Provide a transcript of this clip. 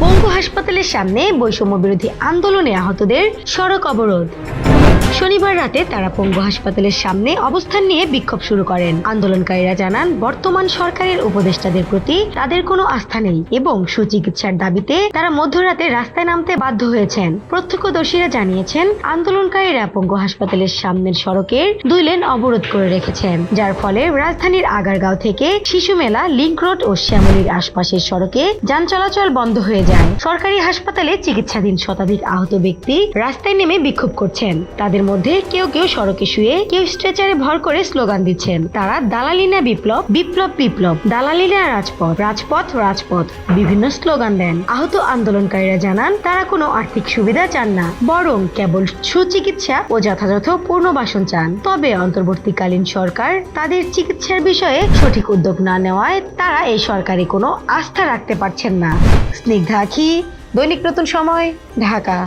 পঙ্গু হাসপাতালের সামনে বৈষম্য বিরোধী আন্দোলনে আহতদের সড়ক অবরোধ। শনিবার রাতে তারা পঙ্গু হাসপাতালের সামনে অবস্থান নিয়ে বিক্ষোভ শুরু করেন। আন্দোলনকারীরা জানান, বর্তমান সরকারের উপদেষ্টাদের প্রতি তাদের কোনো আস্থা নেই এবং সুচিকিৎসার দাবিতে তারা মধ্যরাতে রাস্তায় নামতে বাধ্য হয়েছেন। প্রত্যক্ষদর্শীরা জানিয়েছেন, আন্দোলনকারীরা পঙ্গু হাসপাতালের সামনের সড়কের দুই লেন অবরোধ করে রেখেছেন, যার ফলে রাজধানীর আগারগাঁও থেকে শিশু মেলা লিঙ্ক রোড ও শ্যামলীর আশপাশের সড়কে যান চলাচল বন্ধ হয়ে যায়। সরকারি হাসপাতালে চিকিৎসাধীন শতাধিক আহত ব্যক্তি রাস্তায় নেমে বিক্ষোভ করছেন। তাদের মধ্যে কেউ কেউ সড়কে শুয়ে, কেউ স্ট্রেচারে ভর করে স্লোগান দিচ্ছেন। তারা দালালিনা বিপ্লব বিপ্লব বিপ্লব, দালালিনা রাজপথ রাজপথ রাজপথ, বিভিন্ন স্লোগান দেন। আহত আন্দোলনকারীরা জানান, তারা কোনো আর্থিক সুবিধা চান না, বরং কেবল সুচিকিৎসা ও যথাযথ পুনর্বাসন চান। তবে অন্তর্বর্তীকালীন সরকার তাদের চিকিৎসার বিষয়ে সঠিক উদ্যোগ না নেওয়ায় তারা এই সরকারে কোনো আস্থা রাখতে পারছেন না। স্নিগ্ধা আখি, দৈনিক নতুন সময়, ঢাকা।